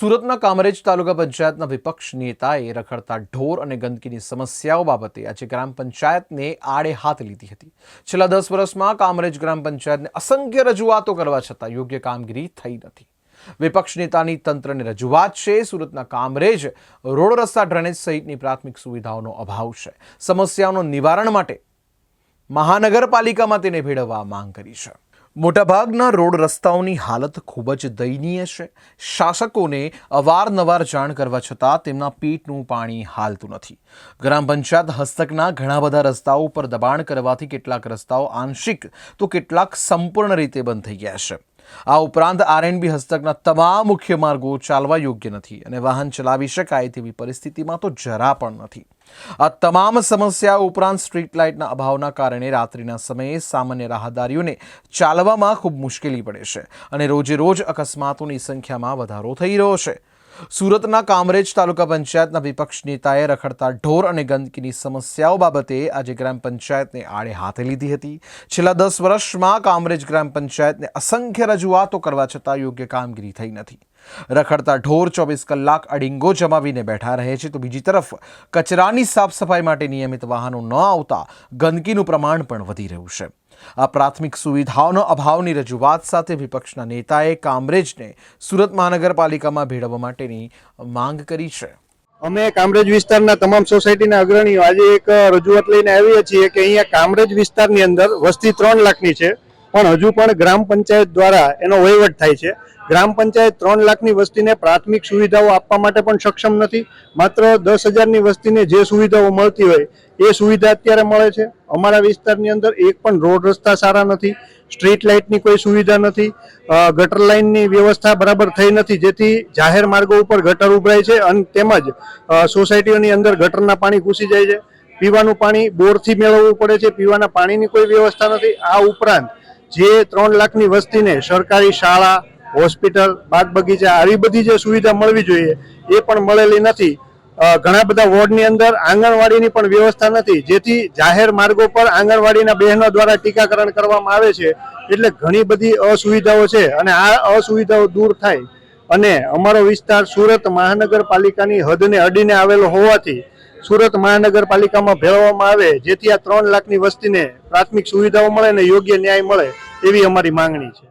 સુરતના કામરેજ તાલુકા પંચાયતના વિપક્ષ નેતાએ રખડતા ઢોર અને ગંદકીની સમસ્યાઓ બાબતે આજે ગ્રામ પંચાયતને આડે હાથ લીધી હતી. છેલ્લા દસ વર્ષમાં કામરેજ ગ્રામ પંચાયતને અસંખ્ય રજૂઆતો કરવા છતાં યોગ્ય કામગીરી થઈ નથી. વિપક્ષ નેતાની તંત્રની રજૂઆત છે, સુરતના કામરેજ રોડ રસ્તા ડ્રેનેજ સહિતની પ્રાથમિક સુવિધાઓનો અભાવ છે. સમસ્યાઓનું નિવારણ માટે મહાનગરપાલિકામાં તેને ભેળવવા માંગ કરી છે. મોટાભાગના રોડ રસ્તાઓની હાલત ખૂબ જ દયનીય છે. શાસકોને અવારનવાર જાણ કરવા છતાં તેમના પેટનું પાણી હાલતું નથી. ગ્રામ પંચાયત હસ્તકના ઘણા બધા રસ્તાઓ પર દબાણ કરવાથી કેટલાક રસ્તાઓ આંશિક, તો કેટલાક સંપૂર્ણ રીતે બંધ થઈ ગયા છે. આ ઉપરાંત આરએનબી હસ્તકના તમામ મુખ્ય માર્ગો ચાલવા યોગ્ય નથી અને વાહન ચલાવી શકાય તેવી પરિસ્થિતિમાં તો જરા પણ નથી. આ તમામ સમસ્યા ઉપરાંત સ્ટ્રીટ લાઇટના અભાવના કારણે રાત્રિના સમયે સામાન્ય રાહદારીઓને ચાલવામાં ખૂબ મુશ્કેલી પડે છે અને રોજે રોજ અકસ્માતોની સંખ્યામાં વધારો થઈ રહ્યો છે. સુરતના કામરેજ તાલુકા પંચાયતના વિપક્ષ નેતાએ રખડતા ઢોર અને ગંદકીની સમસ્યાઓ બાબતે આજે ગ્રામ પંચાયતને આડે હાથે લીધી હતી. છેલ્લા દસ વર્ષમાં કામરેજ ગ્રામ પંચાયતને અસંખ્ય રજૂઆતો કરવા છતાં યોગ્ય કામગીરી થઈ નથી. રખડતા ઢોર ચોવીસ કલાક અડીંગો જમાવીને બેઠા રહે છે. તો બીજી તરફ, કચરાની સાફ સફાઈ માટે નિયમિત વાહનો ન આવતા ગંદકીનું પ્રમાણ પણ વધી રહ્યું છે. આ પ્રાથમિક સુવિધાઓનો અભાવની રજૂઆત સાથે વિપક્ષના નેતાએ કામરેજને સુરત મહાનગરપાલિકામાં ભેળવવા માટેની માંગ કરી છે. અમે કામરેજ વિસ્તારના તમામ સોસાયટીના અગ્રણીઓ આજે એક રજૂઆત લઈને આવીએ છીએ કે અહીંયા કામરેજ વિસ્તારની અંદર વસ્તી ત્રણ લાખની છે. પણ હજુ પણ ગ્રામ પંચાયત દ્વારા એનો વહીવટ થાય છે. ગ્રામ પંચાયત ત્રણ લાખની વસ્તીને પ્રાથમિક સુવિધાઓ આપવા માટે પણ સક્ષમ નથી. માત્ર દસ હજારની વસ્તીને જે સુવિધાઓ મળતી હોય એ સુવિધા અત્યારે મળે છે. અમારા વિસ્તારની અંદર એક પણ રોડ રસ્તા સારા નથી. સ્ટ્રીટ લાઇટની કોઈ સુવિધા નથી. ગટર લાઇનની વ્યવસ્થા બરાબર થઈ નથી. જેથી જાહેર માર્ગો ઉપર ગટર ઉભરાય છે અને તેમજ સોસાયટીઓની અંદર ગટરના પાણી ઘૂસી જાય છે. પીવાનું પાણી બોરથી મેળવવું પડે છે. પીવાના પાણીની કોઈ વ્યવસ્થા નથી. આ ઉપરાંત જે ત્રણ લાખની વસ્તીને સરકારી શાળા, હોસ્પિટલ બાગ બગીચા આવી બધી જે સુવિધા મળવી જોઈએ, એ પણ મળેલી નથી. ઘણા બધા વોર્ડની અંદર આંગણવાડીની પણ વ્યવસ્થા નથી, જેથી જાહેર માર્ગો પર આંગણવાડીના બહેનો દ્વારા ટીકાકરણ કરવામાં આવે છે. એટલે ઘણી બધી અસુવિધાઓ છે અને આ અસુવિધાઓ દૂર થાય. અને અમારો વિસ્તાર સુરત મહાનગરપાલિકાની હદને અડીને આવેલો હોવાથી સુરત મહાનગરપાલિકામાં ભેળવવામાં આવે, જેથી આ ત્રણ લાખની વસ્તીને પ્રાથમિક સુવિધાઓ મળે અને યોગ્ય ન્યાય મળે, એવી અમારી માંગણી છે.